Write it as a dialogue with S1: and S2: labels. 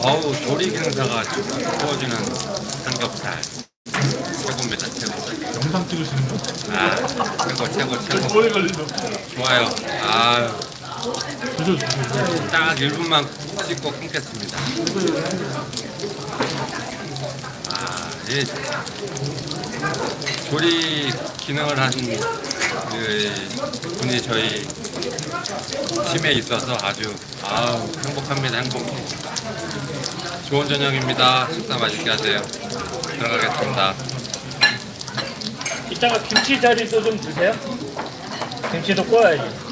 S1: 어우 조리 경사가 구워지는 삼겹살. 최고입니다 최고.
S2: 영상 찍으시는 거?
S1: 아 최고 최고 최고.
S2: 오래 걸리죠.
S1: 좋아요. 아딱
S2: 드셔 드세요.
S1: 1분만 찍고 끊겠습니다. 아, 이 조리 기능을 한그 분이 저희 팀에 있어서 아주 아우 행복합니다 행복해 좋은 저녁입니다 식사 맛있게 하세요 들어가겠습니다
S3: 이따가 김치 자리도 좀 드세요. 김치도 구워야지.